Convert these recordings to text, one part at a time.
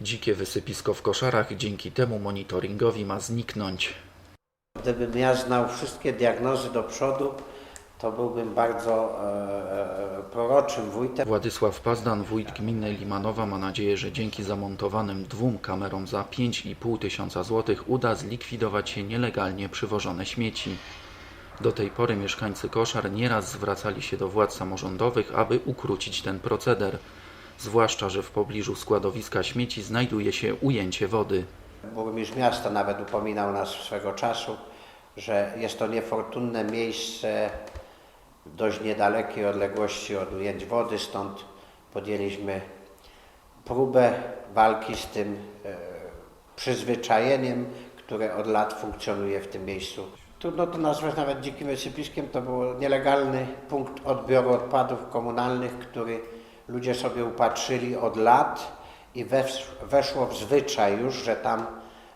Dzikie wysypisko w koszarach dzięki temu monitoringowi ma zniknąć. Gdybym ja znał wszystkie diagnozy do przodu, to byłbym bardzo e, e, proroczym wójtem. Władysław Pazdan, wójt gminy Limanowa, ma nadzieję, że dzięki zamontowanym dwóm kamerom za 5,5 tysiąca złotych uda zlikwidować się nielegalnie przywożone śmieci. Do tej pory mieszkańcy Koszar nieraz zwracali się do władz samorządowych, aby ukrócić ten proceder. Zwłaszcza, że w pobliżu składowiska śmieci znajduje się ujęcie wody. Burmistrz miasta nawet upominał nas swego czasu, że jest to niefortunne miejsce w dość niedalekiej odległości od ujęć wody, stąd podjęliśmy próbę walki z tym e, przyzwyczajeniem, które od lat funkcjonuje w tym miejscu. Trudno to nazwać nawet dzikim wysypiskiem, to był nielegalny punkt odbioru odpadów komunalnych, który ludzie sobie upatrzyli od lat i wesz, weszło w zwyczaj już, że tam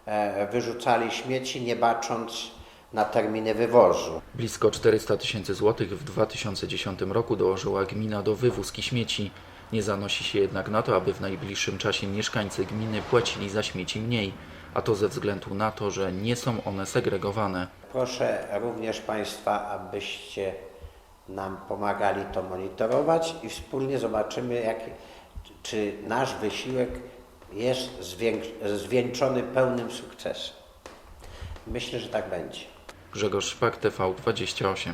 e, wyrzucali śmieci, nie bacząc na terminy wywozu. Blisko 400 tysięcy złotych w 2010 roku dołożyła gmina do wywózki śmieci. Nie zanosi się jednak na to, aby w najbliższym czasie mieszkańcy gminy płacili za śmieci mniej, a to ze względu na to, że nie są one segregowane. Proszę również Państwa, abyście nam pomagali to monitorować i wspólnie zobaczymy, jak, czy nasz wysiłek jest zwieńczony pełnym sukcesem. Myślę, że tak będzie. Grzegorz Szpak, TV28.